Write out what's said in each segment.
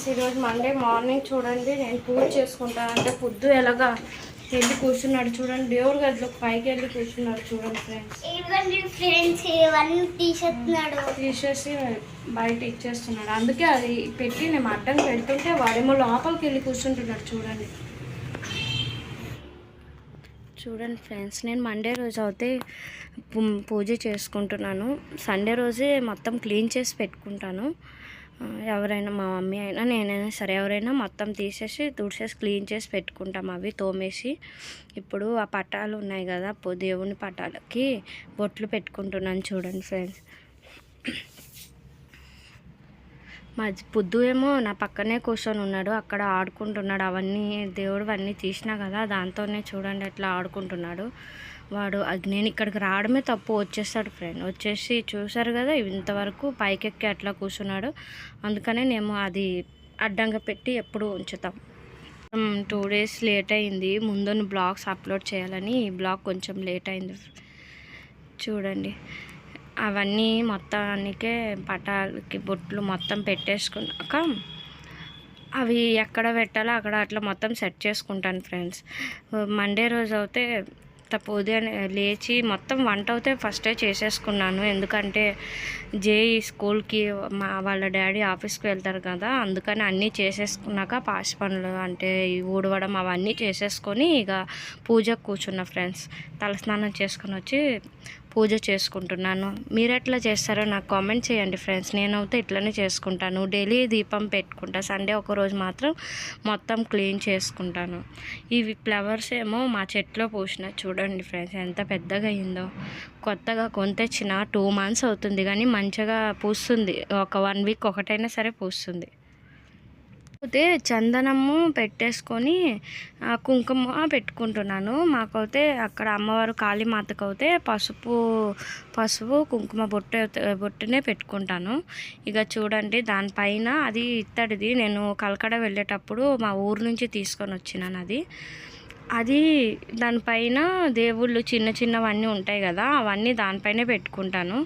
Friends ఈరోజు Monday morning చూడండి నేను పూజ చేసుకుంటాను అంటే పొద్దు ఎలాగా వెళ్ళి కూర్చున్నాడు చూడండి. దేవుడు గదిలో పైకి వెళ్ళి కూర్చున్నాడు చూడండి ఫ్రెండ్స్ ఇవ్వండి ఫ్రెండ్స్ ఇవన్నీ తీసేస్తున్నాడు తీసేసి బయట ఇచ్చేస్తున్నాడు. అందుకే అది పెట్టి నేను అడ్డం పెడుతుంటే వాడేమో లోపలికి వెళ్ళి కూర్చుంటున్నాడు చూడండి. చూడండి ఫ్రెండ్స్ నేను మండే రోజు అయితే పూజ చేసుకుంటున్నాను. సండే రోజే మొత్తం క్లీన్ చేసి పెట్టుకుంటాను. ఎవరైనా మా మమ్మీ అయినా నేనైనా సరే ఎవరైనా మొత్తం తీసేసి తుడిసేసి క్లీన్ చేసి పెట్టుకుంటాం అవి తోమేసి. ఇప్పుడు ఆ పటాలు ఉన్నాయి కదా దేవుని పటాలకి బొట్లు పెట్టుకుంటున్నాను చూడండి ఫ్రెండ్స్. మా పొద్దు ఏమో నా పక్కనే కూర్చొని ఉన్నాడు అక్కడ ఆడుకుంటున్నాడు అవన్నీ దేవుడు అన్నీ తీసినా కదా దాంతోనే చూడండి అట్లా ఆడుకుంటున్నాడు. వాడు అది నేను ఇక్కడికి రావడమే తప్పు వచ్చేస్తాడు ఫ్రెండ్ వచ్చేసి చూశారు కదా ఇంతవరకు పైకెక్కి అట్లా కూర్చున్నాడు. అందుకనే మేము అది అడ్డంగా పెట్టి ఎప్పుడు ఉంచుతాం. టూ డేస్ లేట్ అయింది. ముందున్న బ్లాగ్స్ అప్లోడ్ చేయాలని ఈ బ్లాగ్ కొంచెం లేట్ అయింది. చూడండి. అవన్నీ మొత్తానికే పటాలకి బొట్లు మొత్తం పెట్టేసుకున్నాక అవి ఎక్కడ పెట్టాలో అక్కడ అట్లా మొత్తం సెట్ చేసుకుంటాను ఫ్రెండ్స్ మండే రోజు అయితే తప్ప ఉదయం లేచి మొత్తం వంట అయితే ఫస్టే చేసేసుకున్నాను. ఎందుకంటే జే స్కూల్కి మా వాళ్ళ డాడీ ఆఫీస్కి వెళ్తారు కదా అందుకని అన్నీ చేసేసుకున్నాక పాసి పనులు అంటే ఊడవడం అవన్నీ చేసేసుకొని ఇక పూజకు కూర్చున్న ఫ్రెండ్స్ తలస్నానం చేసుకొని వచ్చి పూజ చేసుకుంటున్నాను. మీరు ఎట్లా చేస్తారో నాకు కామెంట్ చేయండి ఫ్రెండ్స్. నేనైతే ఇట్లనే చేసుకుంటాను. డైలీ దీపం పెట్టుకుంటా. సండే ఒక రోజు మాత్రం మొత్తం క్లీన్ చేసుకుంటాను. ఇవి ఫ్లవర్స్ ఏమో మా చెట్లో పూసిన. చూడండి ఫ్రెండ్స్ ఎంత పెద్దగా అయిందో. కొత్తగా కొంతెచ్చిన టూ మంత్స్ అవుతుంది కానీ మంచిగా పూస్తుంది. ఒక వన్ వీక్ ఒకటైనా సరే పూస్తుంది. అయితే చందనము పెట్టేసుకొని కుంకుమ పెట్టుకుంటున్నాను. మాకైతే అక్కడ అమ్మవారు కాళీమాతకు అయితే పసుపు పసుపు కుంకుమ బొట్ట బొట్టునే పెట్టుకుంటాను. ఇక చూడండి దానిపైన అది ఇత్తడిది. నేను కలకడ వెళ్ళేటప్పుడు మా ఊరు నుంచి తీసుకొని వచ్చినాను అది. అది దానిపైన దేవుళ్ళు చిన్న చిన్నవన్నీ ఉంటాయి కదా అవన్నీ దానిపైనే పెట్టుకుంటాను.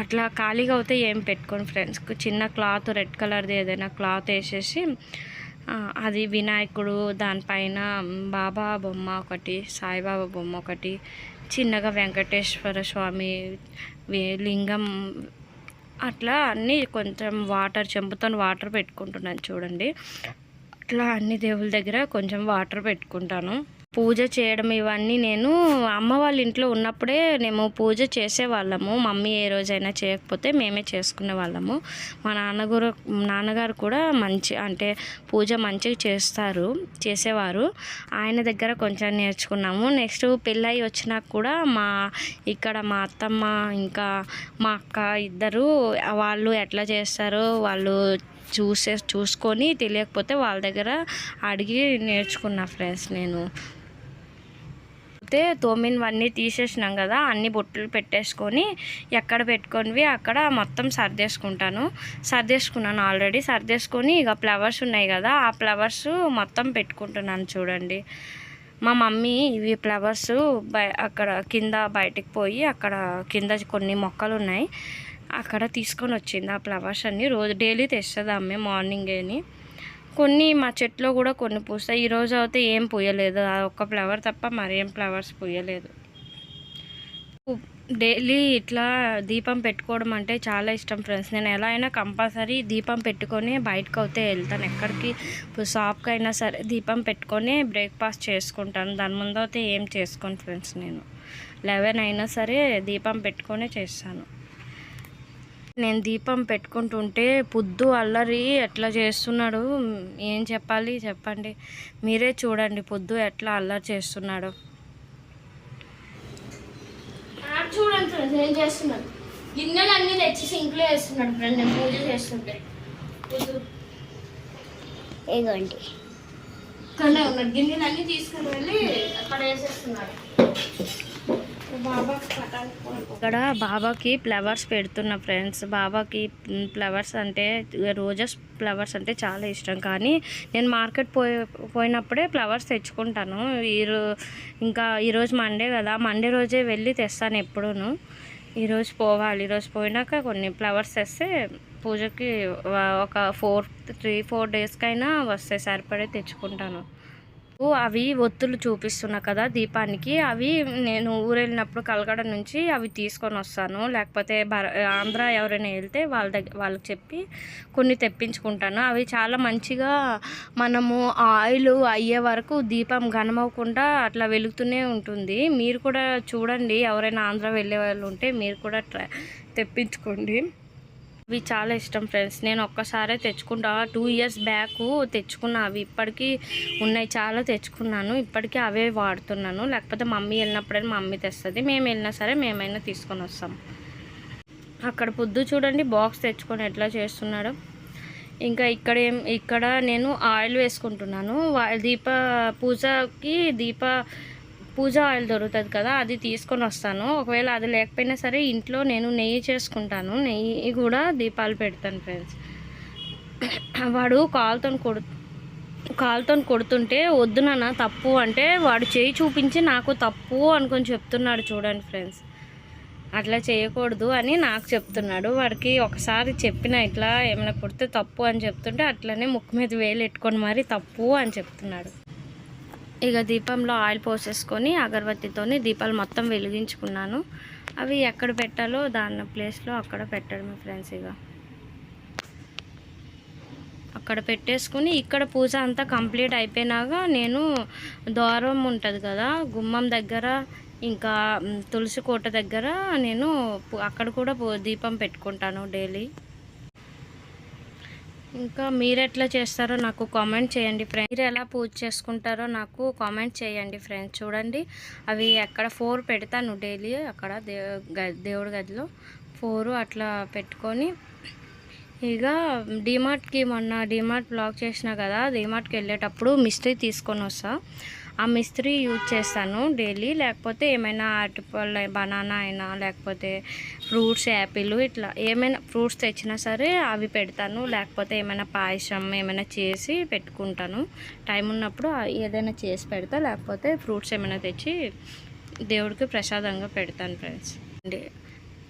అట్లా ఖాళీగా అయితే ఏం పెట్టుకోను ఫ్రెండ్స్ చిన్న క్లాత్ రెడ్ కలర్ది ఏదైనా క్లాత్ వేసేసి అది వినాయకుడు దానిపైన బాబా బొమ్మ ఒకటి సాయిబాబా బొమ్మ ఒకటి చిన్నగా వెంకటేశ్వర స్వామి లింగం అట్లా అన్నీ కొంచెం వాటర్ చెంపుతో వాటర్ పెట్టుకుంటున్నాను చూడండి. అట్లా అన్ని దేవుళ్ళ దగ్గర కొంచెం వాటర్ పెట్టుకుంటాను. పూజ చేయడం ఇవన్నీ నేను అమ్మ వాళ్ళ ఇంట్లో ఉన్నప్పుడే మేము పూజ చేసేవాళ్ళము. మమ్మీ ఏ రోజైనా చేయకపోతే మేమే చేసుకునే వాళ్ళము. మా నాన్నగారు నాన్నగారు కూడా మంచి అంటే పూజ మంచిగా చేస్తారు చేసేవారు. ఆయన దగ్గర కొంచెం నేర్చుకున్నాము. నెక్స్ట్ పెళ్ళయి వచ్చినాక కూడా మా ఇక్కడ మా అత్తమ్మ ఇంకా మా అక్క ఇద్దరు వాళ్ళు ఎట్లా చేస్తారో వాళ్ళు చూసే చూసుకొని తెలియకపోతే వాళ్ళ దగ్గర అడిగి నేర్చుకున్నా ఫ్రెండ్స్ నేను. అయితే తోమినవన్నీ తీసేసినాం కదా అన్ని బొట్టులు పెట్టేసుకొని ఎక్కడ పెట్టుకొనివి అక్కడ మొత్తం సర్దేసుకుంటాను. సర్దేసుకున్నాను ఆల్రెడీ సర్దేసుకొని ఇక ఫ్లవర్స్ ఉన్నాయి కదా ఆ ఫ్లవర్స్ మొత్తం పెట్టుకుంటున్నాను చూడండి. మా మమ్మీ ఇవి ఫ్లవర్స్ బై అక్కడ కింద బయటికి పోయి అక్కడ కింద కొన్ని మొక్కలు ఉన్నాయి. అక్కడ తీసుకొని వచ్చింది ఆ ఫ్లవర్స్ అన్నీ. రోజు డైలీ తెస్తుంది అమ్మే మార్నింగేని కొన్ని మా చెట్లో కూడా కొన్ని పూస్తాయి. ఈరోజు అయితే ఏం పూయలేదు. ఆ ఒక్క ఫ్లవర్ తప్ప మరేం ఫ్లవర్స్ పూయలేదు. డైలీ ఇట్లా దీపం పెట్టుకోవడం అంటే చాలా ఇష్టం ఫ్రెండ్స్. నేను ఎలా అయినా కంపల్సరీ దీపం పెట్టుకొని బయటకు అయితే వెళ్తాను. ఎక్కడికి ఇప్పుడు షాప్కి అయినా సరే దీపం పెట్టుకొని బ్రేక్ఫాస్ట్ చేసుకుంటాను. దాని ముందు అయితే ఏం చేసుకోను ఫ్రెండ్స్ నేను. లెవెన్ అయినా సరే దీపం పెట్టుకొనే చేస్తాను. నేను దీపం పెట్టుకుంటుంటే పొద్దు అల్లరి ఎట్లా చేస్తున్నాడు? ఏం చెప్పాలి? చెప్పండి. మీరే చూడండి పొద్దు ఎట్లా అల్లరి చేస్తున్నాడు. చూడండి ఫ్రెండ్స్ ఏం చేస్తున్నాడు. గిన్నెలు అన్ని తెచ్చి సింక్లో వేస్తున్నాడు ఫ్రెండ్ నేను పూజ చేస్తుంటే. ఇదిగోండి. కానీ ఉన్నాడు. గిన్నెలు అన్నీ తీసుకుని వెళ్ళి అక్కడ వేసేస్తున్నాడు. ఇక్కడ బాబాకి ఫ్లవర్స్ పెడుతున్న ఫ్రెండ్స్. బాబాకి ఫ్లవర్స్ అంటే రోజెస్ ఫ్లవర్స్ అంటే చాలా ఇష్టం. కానీ నేను మార్కెట్ పోయి పోయినప్పుడే ఫ్లవర్స్ తెచ్చుకుంటాను. ఈరో ఇంకా ఈరోజు మండే కదా. మండే రోజే వెళ్ళి తెస్తాను ఎప్పుడూను. ఈరోజు పోవాలి. ఈరోజు పోయినాక కొన్ని ఫ్లవర్స్ తెస్తే పూజకి ఒక ఫోర్ త్రీ ఫోర్ డేస్కైనా వస్తాయి సరిపడే తెచ్చుకుంటాను. అవి ఒత్తులు చూపిస్తున్నా కదా దీపానికి. అవి నేను ఊరు వెళ్ళినప్పుడు నుంచి అవి తీసుకొని వస్తాను. లేకపోతే ఆంధ్ర ఎవరైనా వెళ్తే వాళ్ళ దగ్గర వాళ్ళకి చెప్పి కొన్ని తెప్పించుకుంటాను. అవి చాలా మంచిగా మనము ఆయిల్ అయ్యే వరకు దీపం ఘనమవకుండా అట్లా వెలుగుతూనే ఉంటుంది. మీరు కూడా చూడండి. ఎవరైనా ఆంధ్ర వెళ్ళే వాళ్ళు ఉంటే మీరు కూడా ట్రై తెప్పించుకోండి. అవి చాలా ఇష్టం ఫ్రెండ్స్. నేను ఒక్కసారే తెచ్చుకుంటా. టూ ఇయర్స్ బ్యాక్ తెచ్చుకున్నా. అవి ఇప్పటికీ ఉన్నాయి. చాలా తెచ్చుకున్నాను. ఇప్పటికీ అవే వాడుతున్నాను. లేకపోతే మమ్మీ వెళ్ళినప్పుడైనా మమ్మీ తెస్తుంది. మేము వెళ్ళినా సరే మేమైనా తీసుకొని వస్తాం. అక్కడ పొద్దు చూడండి. బాక్స్ తెచ్చుకొని ఎట్లా చేస్తున్నాడు. ఇంకా ఇక్కడ ఏం ఇక్కడ నేను ఆయిల్ వేసుకుంటున్నాను. వా- దీప పూజకి దీప పూజ ఆయిల్ దొరుకుతుంది కదా అది తీసుకొని వస్తాను. ఒకవేళ అది లేకపోయినా సరే ఇంట్లో నేను నెయ్యి చేసుకుంటాను. నెయ్యి కూడా దీపాలు పెడతాను ఫ్రెండ్స్ వాడు కాలుతో కొడు కాలుతో కొడుతుంటే వద్దు నాన్న తప్పు అంటే వాడు చేయి చూపించి నాకు తప్పు అనుకొని చెప్తున్నాడు చూడండి ఫ్రెండ్స్ అట్లా చేయకూడదు అని నాకు చెప్తున్నాడు. వాడికి ఒకసారి చెప్పిన ఇట్లా ఏమైనా కొడితే తప్పు అని చెప్తుంటే అట్లనే ముక్కు మీద వేలు ఎట్టుకొని మరి తప్పు అని చెప్తున్నాడు. ఇక దీపంలో ఆయిల్ పోసేసుకొని అగరబత్తితోని దీపాలు మొత్తం వెలిగించుకున్నాను. అవి ఎక్కడ పెట్టాలో దాని ప్లేస్లో అక్కడ పెట్టడమే ఫ్రెండ్స్ ఇక. అక్కడ పెట్టేసుకుని ఇక్కడ పూజ అంతా కంప్లీట్ అయిపోయినాక నేను ద్వారం ఉంటుంది కదా గుమ్మం దగ్గర ఇంకా తులసి కోట దగ్గర నేను అక్కడ కూడా దీపం పెట్టుకుంటాను డైలీ. ఇంకా మీరు ఎట్లా చేస్తారో నాకు కామెంట్ చేయండి ఫ్రెండ్స్. మీరు ఎలా పూజ చేసుకుంటారో నాకు కామెంట్ చేయండి ఫ్రెండ్స్. చూడండి అవి అక్కడ ఫోర్ పెడతాను డైలీ అక్కడ దేవుడి గదిలో ఫోర్ అట్లా పెట్టుకొని. ఇక డిమార్ట్కి మొన్న డిమార్ట్ బ్లాక్ చేసిన కదా డిమార్ట్కి వెళ్ళేటప్పుడు మిస్త్రీ తీసుకొని వస్తా. ఆ మిస్త్రీ యూజ్ చేస్తాను డైలీ. లేకపోతే ఏమైనా అరటిపళ్ళు బనానా అయినా లేకపోతే ఫ్రూట్స్ యాపిల్ ఇట్లా ఏమైనా ఫ్రూట్స్ తెచ్చినా సరే అవి పెడతాను. లేకపోతే ఏమైనా పాయసం ఏమైనా చేసి పెట్టుకుంటాను. టైం ఉన్నప్పుడు ఏదైనా చేసి పెడతా. లేకపోతే ఫ్రూట్స్ ఏమైనా తెచ్చి దేవుడికి ప్రసాదంగా పెడతాను ఫ్రెండ్స్.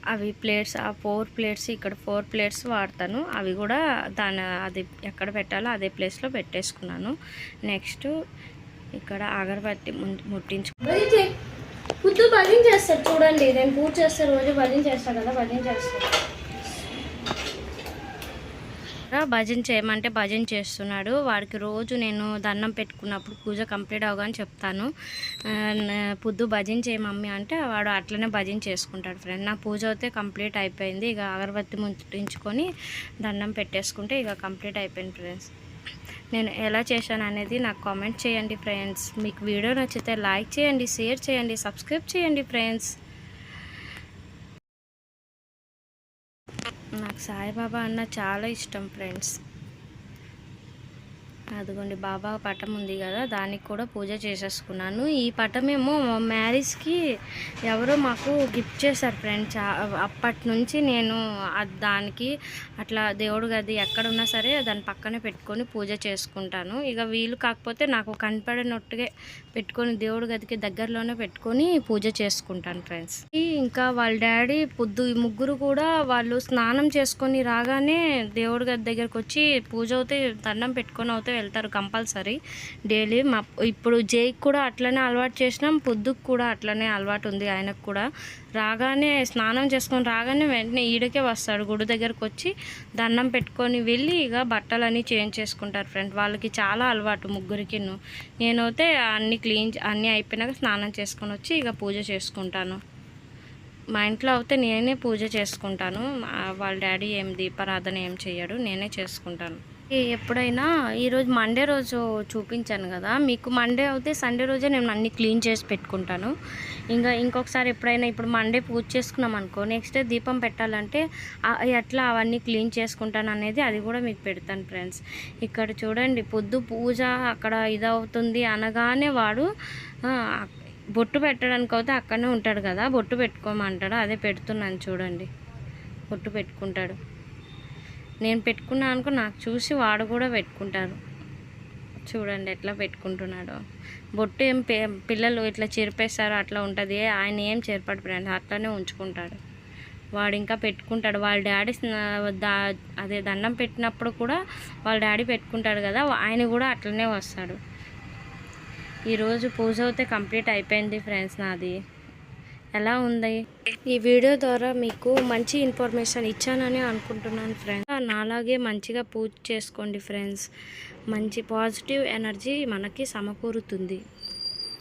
అవి ప్లేట్స్ ఆ ఫోర్ ప్లేట్స్ ఇక్కడ ఫోర్ ప్లేట్స్ వాడతాను. అవి కూడా దాని అది ఎక్కడ పెట్టాలో అదే ప్లేస్లో పెట్టేసుకున్నాను. నెక్స్ట్ ఇక్కడ అగరబత్తి ముట్టించు భజన పొద్దు భజన చేస్తాడు చూడండి. నేను పూజ చేస్తే రోజు భజన చేస్తాను కదా భజన చేస్తాడు భజన చేయమంటే భజన చేస్తున్నాడు. వాడికి రోజు నేను దండం పెట్టుకున్నప్పుడు పూజ కంప్లీట్ అవగానే చెప్తాను. పొద్దు భజన చేయ మమ్మీ అంటే వాడు అట్లనే భజన చేసుకుంటాడు ఫ్రెండ్. నా పూజ అయితే కంప్లీట్ అయిపోయింది. ఇక అగరబత్తి ముట్టించుకొని దండం పెట్టేసుకుంటే ఇక కంప్లీట్ అయిపోయింది ఫ్రెండ్స్. నేను ఎలా చేశాను అనేది నాకు కామెంట్ చేయండి ఫ్రెండ్స్ మీకు వీడియో నచ్చితే లైక్ చేయండి షేర్ చేయండి సబ్స్క్రైబ్ చేయండి ఫ్రెండ్స్ నాకు సాయిబాబా అన్న చాలా ఇష్టం ఫ్రెండ్స్ అదిగోండి బాబా పటం ఉంది కదా దానికి కూడా పూజ చేసేసుకున్నాను. ఈ పటమేమో మ్యారేజ్కి ఎవరో మాకు గిఫ్ట్ చేశారు ఫ్రెండ్స్. అప్పటి నుంచి నేను దానికి అట్లా దేవుడు గది ఎక్కడున్నా సరే దాని పక్కనే పెట్టుకొని పూజ చేసుకుంటాను. ఇక వీలు కాకపోతే నాకు కనపడినట్టుగా పెట్టుకొని దేవుడి గదికి దగ్గరలోనే పెట్టుకొని పూజ చేసుకుంటాను ఫ్రెండ్స్ ఇంకా వాళ్ళ డాడీ పొద్దు ఈ ముగ్గురు కూడా వాళ్ళు స్నానం చేసుకొని రాగానే దేవుడి గది దగ్గరకు వచ్చి పూజ అవుతే దండం పెట్టుకొని అవుతే వెళ్తారు కంపల్సరీ డైలీ. మా ఇప్పుడు జైకి కూడా అట్లనే అలవాటు చేసినాం పొద్దుకు కూడా అట్లనే అలవాటు ఉంది ఆయనకు కూడా. రాగానే స్నానం చేసుకొని రాగానే వెంటనే ఈడకే వస్తాడు. గుడి దగ్గరకు వచ్చి దండం పెట్టుకొని వెళ్ళి ఇక బట్టలన్నీ చేంజ్ చేసుకుంటారు ఫ్రెండ్. వాళ్ళకి చాలా అలవాటు ముగ్గురికి. నేనైతే అన్ని క్లీన్ అన్నీ అయిపోయినాక స్నానం చేసుకొని వచ్చి ఇక పూజ చేసుకుంటాను. మా ఇంట్లో అయితే నేనే పూజ చేసుకుంటాను. వాళ్ళ డాడీ ఏం దీపారాధన ఏం చేయడు నేనే చేసుకుంటాను. ఎప్పుడైనా ఈరోజు మండే రోజు చూపించాను కదా. మీకు మండే అయితే సండే రోజే నేను అన్ని క్లీన్ చేసి పెట్టుకుంటాను. ఇంకా ఇంకొకసారి ఎప్పుడైనా ఇప్పుడు మండే పూజ చేసుకున్నాం అనుకో నెక్స్ట్ డే దీపం పెట్టాలంటే ఎట్లా అవన్నీ క్లీన్ చేసుకుంటాను అనేది అది కూడా మీకు పెడతాను ఫ్రెండ్స్. ఇక్కడ చూడండి పొద్దు పూజ అక్కడ ఇదవుతుంది అనగానే వాడు బొట్టు పెట్టడానికి అయితే అక్కడనే ఉంటాడు కదా బొట్టు పెట్టుకోమంటాడు? అదే పెడుతున్నాను చూడండి. బొట్టు పెట్టుకుంటాడు. నేను పెట్టుకున్నా అనుకో నాకు చూసి వాడు కూడా పెట్టుకుంటారు. చూడండి ఎట్లా పెట్టుకుంటున్నాడో. బొట్టు ఏం పే- పిల్లలు ఇట్లా చెరిపేస్తారు అట్లా ఉంటుంది. ఆయన ఏం చెరపడు ఫ్రెండ్స్ అట్లానే ఉంచుకుంటాడు. వాడు ఇంకా పెట్టుకుంటాడు. వాళ్ళ డాడీ దా అదే దండం పెట్టినప్పుడు కూడా వాళ్ళ డాడీ పెట్టుకుంటాడు కదా ఆయన కూడా అట్లనే వస్తాడు. ఈరోజు పూజ అయితే కంప్లీట్ అయిపోయింది ఫ్రెండ్స్ నాది. ఎలా ఉంది? ఈ వీడియో ద్వారా మీకు మంచి ఇన్ఫర్మేషన్ ఇచ్చానని అనుకుంటున్నాను ఫ్రెండ్స్ నాలాగే మంచిగా పూజ చేసుకోండి ఫ్రెండ్స్. మంచి పాజిటివ్ ఎనర్జీ మనకి సమకూరుతుంది.